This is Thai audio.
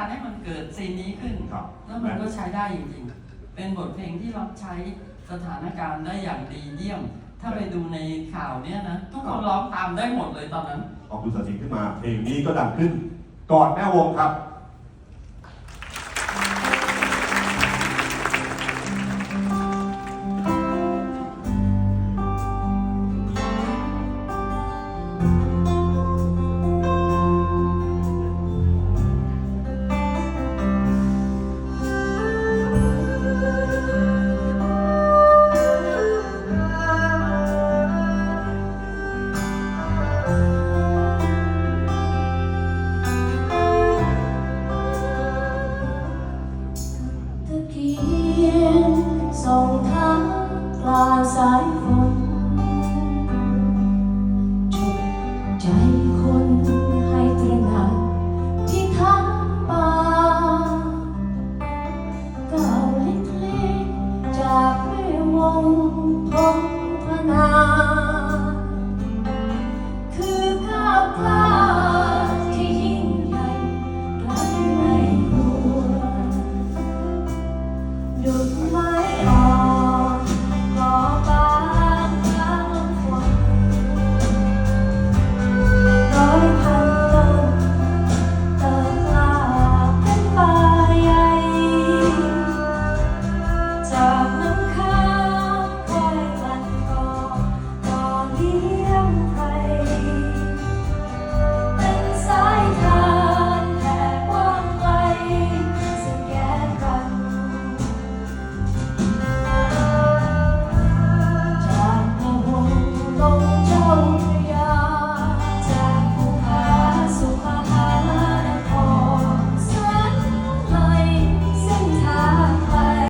การให้มันเกิดซีนนี้ขึ้นแล้วมันก็ใช้ได้จริงๆ เป็นบทเพลงที่รับใช้สถานการณ์ได้อย่างดีเยี่ยม ถ้าไปดูในข่าวเนี้ยนะทุกคนร้องตามได้หมดเลยตอนนั้น ออกดูสัจจริงขึ้นมาเพลงนี้ก็ดังขึ้นก่อนแม่วงครับ คลายสายฝน